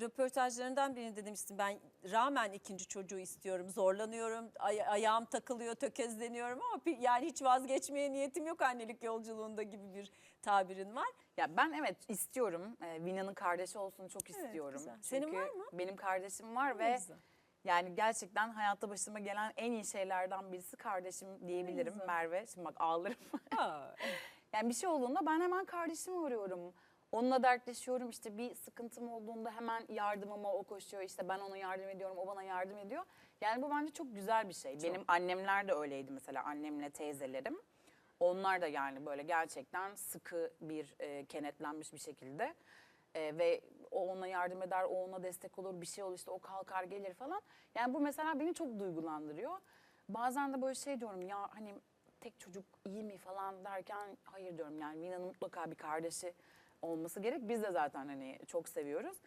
röportajlarından birinde demiştin ben rağmen ikinci çocuğu istiyorum, zorlanıyorum, ay- ayağım takılıyor, tökezleniyorum ama yani hiç vazgeçmeye niyetim yok annelik yolculuğunda gibi bir tabirin var. Ya ben evet istiyorum. Ee, Vina'nın kardeşi olsun çok istiyorum. Senin Çünkü var mı? Benim kardeşim var Ne ve güzel. yani gerçekten hayatta başıma gelen en iyi şeylerden birisi kardeşim diyebilirim. Merve. Şimdi bak ağlarım. Aa, Yani bir şey olduğunda ben hemen kardeşimi arıyorum. Onunla dertleşiyorum işte bir sıkıntım olduğunda hemen yardımıma o koşuyor işte ben ona yardım ediyorum o bana yardım ediyor. Yani bu bence çok güzel bir şey. Benim annemler de öyleydi mesela annemle teyzelerim. Onlar da yani böyle gerçekten sıkı bir e, kenetlenmiş bir şekilde E, ve o ona yardım eder, o ona destek olur, bir şey olur işte o kalkar gelir falan. Yani bu mesela beni çok duygulandırıyor. Bazen de böyle şey diyorum ya hani tek çocuk iyi mi falan derken hayır diyorum yani Mina'nın mutlaka bir kardeşi olması gerek. Biz de zaten hani çok seviyoruz.